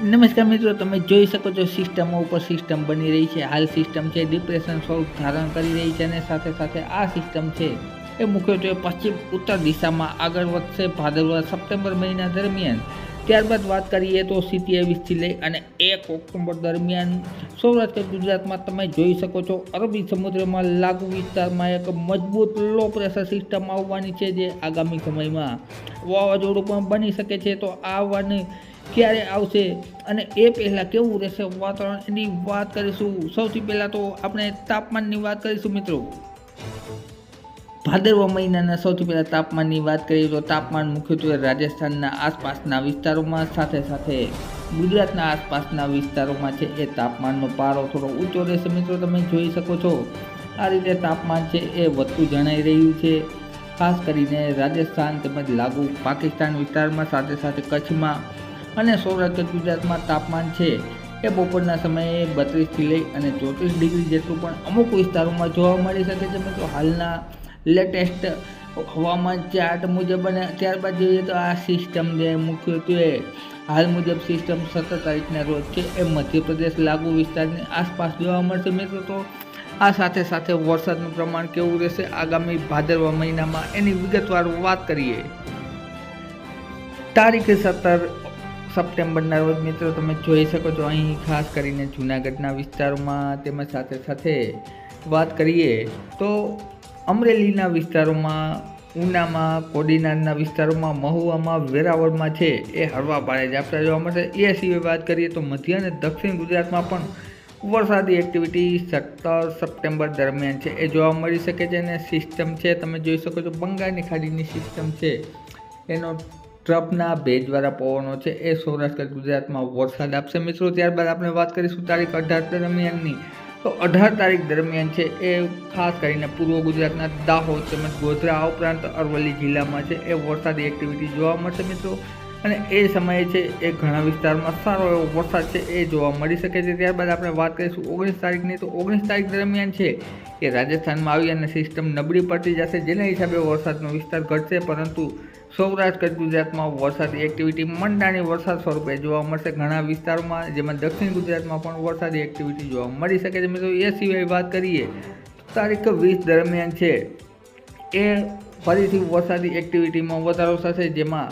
નમસ્કાર મિત્રો, તમે જોઈ શકો છો સિસ્ટમો ઉપર સિસ્ટમ બની રહી છે. હાલ સિસ્ટમ છે ડિપ્રેશન સ્વરૂપ ધારણ કરી રહી છે અને સાથે સાથે આ સિસ્ટમ છે એ મુખ્યત્વે પશ્ચિમ ઉત્તર દિશામાં આગળ વધશે ભાદરવા સપ્ટેમ્બર મહિના દરમિયાન. ત્યારબાદ વાત કરીએ તો સિત્યાવીસથી લઈ અને એક ઓક્ટોબર દરમિયાન સૌરાષ્ટ્ર ગુજરાતમાં તમે જોઈ શકો છો અરબી સમુદ્રમાં લાગુ વિસ્તારમાં એક મજબૂત લો પ્રેશર સિસ્ટમ આવવાની છે જે આગામી સમયમાં વાવાઝોડું પણ બની શકે છે. તો આ આવવાની ક્યારે આવશે અને એ પહેલાં કેવું રહેશે વાતાવરણ એની વાત કરીશું. સૌથી પહેલાં તો આપણે તાપમાનની વાત કરીશું મિત્રો. ભાદરવા મહિનાના સૌથી પહેલાં તાપમાનની વાત કરીએ તો તાપમાન મુખ્યત્વે રાજસ્થાનના આસપાસના વિસ્તારોમાં સાથે સાથે ગુજરાતના આસપાસના વિસ્તારોમાં છે એ તાપમાનનો પારો થોડો ઊંચો રહેશે મિત્રો. તમે જોઈ શકો છો આ રીતે તાપમાન છે એ વધતું જણાઈ રહ્યું છે. ખાસ કરીને રાજસ્થાન તેમજ લાગુ પાકિસ્તાન વિસ્તારમાં સાથે સાથે કચ્છમાં અને સૌરાષ્ટ્ર ગુજરાતમાં તાપમાન છે એ બપોરના સમયે બત્રીસથી લઈ અને ચોત્રીસ ડિગ્રી જેટલું પણ અમુક વિસ્તારોમાં જોવા મળી શકે છે. મિત્રો, હાલના લેટેસ્ટ હવામાન ચાર્ટ મુજબ અને ત્યારબાદ જોઈએ તો આ સિસ્ટમ જે મુખ્યત્વે હાલ મુજબ સિસ્ટમ સત્તર તારીખના રોજ છે. એ મધ્યપ્રદેશ લાગુ વિસ્તારની આસપાસ જોવા મળશે. મિત્રો, તો આ સાથે સાથે વરસાદનું પ્રમાણ કેવું રહેશે? આગામી ભાદરવા મહિનામાં એની વિગતવાર વાત કરીએ. તારીખ સત્તર સપ્ટેમ્બરના રોજ મિત્રો તમે જોઈ શકો છો, અહીં ખાસ કરીને જૂનાગઢના વિસ્તારોમાં તેમજ સાથે સાથે વાત કરીએ તો અમરેલીના વિસ્તારોમાં, ઉનામાં, કોડીનારના વિસ્તારોમાં, મહુવામાં, વેરાવળમાં છે એ હળવા ભારે ઝાપટા જોવા મળશે. એ સિવાય વાત કરીએ તો મધ્ય અને દક્ષિણ ગુજરાતમાં પણ વરસાદી એક્ટિવિટી સત્તર સપ્ટેમ્બર દરમિયાન છે. એ જોવા મળી શકે છે અને સિસ્ટમ છે, તમે જોઈ શકો છો બંગાળની ખાડીની સિસ્ટમ છે. એનો ટ્રપના ભેજવાળા પવનો છે, એ સૌરાષ્ટ્ર, ગુજરાતમાં વરસાદ આપશે. મિત્રો, ત્યારબાદ આપણે વાત કરીશું તારીખ અઢાર દરમિયાનની. તો અઢાર તારીખ દરમિયાન છે, એ ખાસ કરીને પૂર્વ ગુજરાતના દાહોદ તેમજ ગોધરા ઉપરાંત અરવલ્લી જિલ્લામાં છે, એ વરસાદી એક્ટિવિટી જોવા મળશે, મિત્રો. અને એ સમયે છે, એ ઘણા વિસ્તારમાં સારો એવો વરસાદ છે, એ જોવા મળી શકે છે. ત્યારબાદ આપણે વાત કરીશું ઓગણીસ તારીખની. તો ઓગણીસ તારીખ દરમિયાન છે એ રાજસ્થાનમાં આવી અને સિસ્ટમ નબળી પડતી જશે, જેના હિસાબે વરસાદનો વિસ્તાર ઘટશે. પરંતુ સૌરાષ્ટ્ર ગુજરાતમાં વરસાદી એક્ટિવિટી મંડાણી વરસાદ સ્વરૂપે જોવા મળશે. ઘણા વિસ્તારોમાં, જેમાં દક્ષિણ ગુજરાતમાં પણ વરસાદી એક્ટિવિટી જોવા મળી શકે છે. મિત્રો, એ સિવાય વાત કરીએ તારીખ વીસ દરમિયાન છે, એ ફરીથી વરસાદી એક્ટિવિટીમાં વધારો થશે, જેમાં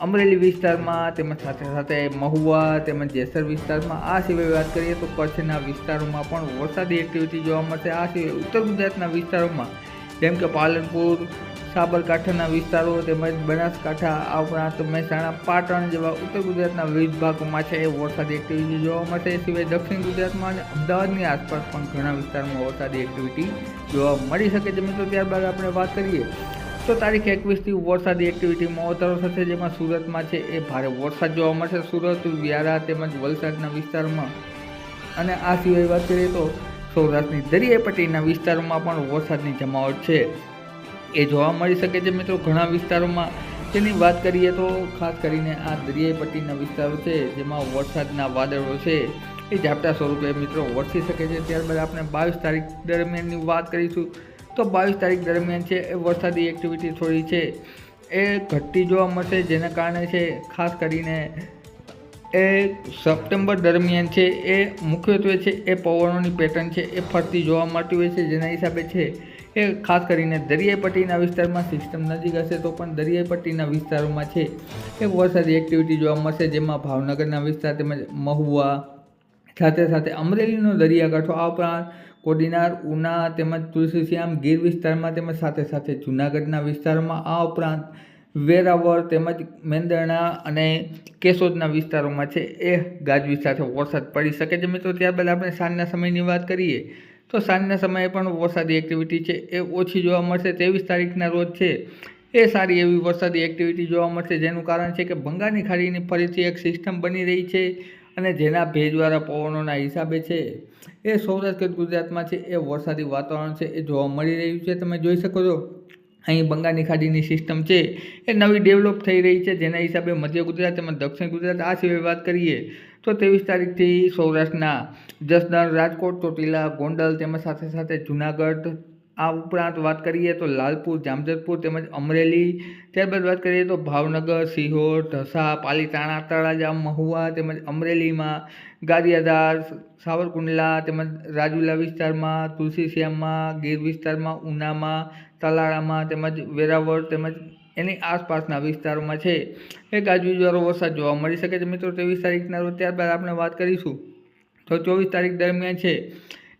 અમરેલી વિસ્તારમાં, તેમજ સાથે સાથે મહુવા, તેમજ જેસર વિસ્તારમાં. આ સિવાય વાત કરીએ તો કચ્છના વિસ્તારોમાં પણ વરસાદી એક્ટિવિટી જોવા મળશે. આ સિવાય ઉત્તર ગુજરાતના વિસ્તારોમાં, જેમ કે પાલનપુર, સાબરકાંઠાના વિસ્તારો, તેમજ બનાસકાંઠા, આ ઉપરાંત મહેસાણા, પાટણ જેવા ઉત્તર ગુજરાતના વિવિધ ભાગોમાં છે એ વરસાદી એક્ટિવિટી જોવા મળશે. એ સિવાય દક્ષિણ ગુજરાતમાં અને અમદાવાદની આસપાસ પણ ઘણા વિસ્તારમાં વરસાદી એક્ટિવિટી જોવા મળી શકે છે. મિત્રો, ત્યારબાદ આપણે વાત કરીએ તો તારીખ એકવીસથી વરસાદી એક્ટિવિટીમાં વધારો થશે, જેમાં સુરતમાં છે એ ભારે વરસાદ જોવા મળશે. સુરત, વ્યારા તેમજ વલસાડના વિસ્તારમાં અને આ સિવાય વાત કરીએ તો સૌરાષ્ટ્રની દરિયાઈપટ્ટીના વિસ્તારોમાં પણ વરસાદની જમાવટ છે. એ જોવા મળી શકે છે મિત્રો ઘણા વિસ્તારોમાં. તેની વાત કરીએ તો ખાસ કરીને આ દરિયાઈ પટ્ટીના વિસ્તારો છે, જેમાં વરસાદના વાદળો છે. એ ઝાપટા સ્વરૂપે મિત્રો વરસી શકે છે. ત્યારબાદ આપણે બાવીસ તારીખ દરમિયાનની વાત કરીશું. તો બાવીસ તારીખ દરમિયાન છે, એ વરસાદી એક્ટિવિટી થોડી છે. એ ઘટતી જોવા મળશે, જેના કારણે છે, ખાસ કરીને એ સપ્ટેમ્બર દરમિયાન છે, એ મુખ્યત્વે છે, એ પવનોની પેટર્ન છે, એ ફરતી જોવા મળતી હોય છે, જેના હિસાબે છે, એ ખાસ કરીને દરિયાઈ પટ્ટીના વિસ્તારમાં સિસ્ટમ નજીક હશે, તો પણ દરિયાઈ પટ્ટીના વિસ્તારોમાં છે, એ વરસાદી એક્ટિવિટી જોવા મળશે, જેમાં ભાવનગરના વિસ્તાર તેમજ મહુવા સાથે સાથે અમરેલીનો દરિયાકાંઠો, આ ઉપરાંત કોડીનાર, ઉના તેમજ તુલસીશ્યામ ગીર વિસ્તારમાં તેમજ સાથે સાથે જૂનાગઢના વિસ્તારોમાં, આ ઉપરાંત વેરાવળ તેમજ મેંદરણા અને કેશોદના વિસ્તારોમાં છે. એ ગાજવીજ સાથે વરસાદ પડી શકે છે મિત્રો. ત્યારબાદ આપણે સાંજના સમયની વાત કરીએ, તો સાંજના સમયે પણ વરસાદી એક્ટિવિટી છે. એ ઓછી જોવા મળશે. ત્રેવીસ તારીખના રોજ છે. એ સારી એવી વરસાદી એક્ટિવિટી જોવા મળશે, જેનું કારણ છે કે બંગાળની ખાડીની ફરીથી એક સિસ્ટમ બની રહી છે. અને જેના ભેજવાળા પવનોના હિસાબે છે, એ સૌરાષ્ટ્ર ગુજરાતમાં છે, એ વરસાદી વાતાવરણ છે, એ જોવા મળી રહ્યું છે. તમે જોઈ શકો છો, અહીં બંગાળની ખાડીની સિસ્ટમ છે, એ નવી ડેવલપ થઈ રહી છે. જેના હિસાબે મધ્ય ગુજરાત તેમજ દક્ષિણ ગુજરાત, આ સિવાય વાત કરીએ, તો ત્રેવીસ તારીખથી સૌરાષ્ટ્રના જસદણ, રાજકોટ, ચોટીલા, ગોંડલ તેમજ સાથે સાથે જૂનાગઢ આ ઉપરાંત વાત કરીએ તો લાલપુર જામજતપુર તેમજ અમરેલી, ત્યારબાદ વાત કરીએ તો ભાવનગર, સિહોર ઢસા પાલીતાણા, તળાજા, મહુવા તેમજ અમરેલીમાં ગારિયાદાર સાવરકુંડલા તેમજ રાજુલા વિસ્તારમાં, તુલસીશ્યામમાં, ગીર વિસ્તારમાં, ઉનામાં, તલાળામાં તેમજ વેરાવળ તેમજ એની આસપાસના વિસ્તારોમાં છે. એ ગાજવીજવાળો વરસાદ જોવા મળી શકે છે મિત્રો. ત્રેવીસ તારીખના રોજ ત્યારબાદ આપણે વાત કરીશું. તો ચોવીસ તારીખ દરમિયાન છે.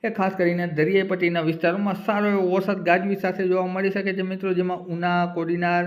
એ ખાસ કરીને દરિયાઈ પટ્ટીના વિસ્તારોમાં સારો એવો વરસાદ ગાજવી સાથે જોવા મળી શકે છે મિત્રો, જેમાં ઉના, કોડીનાર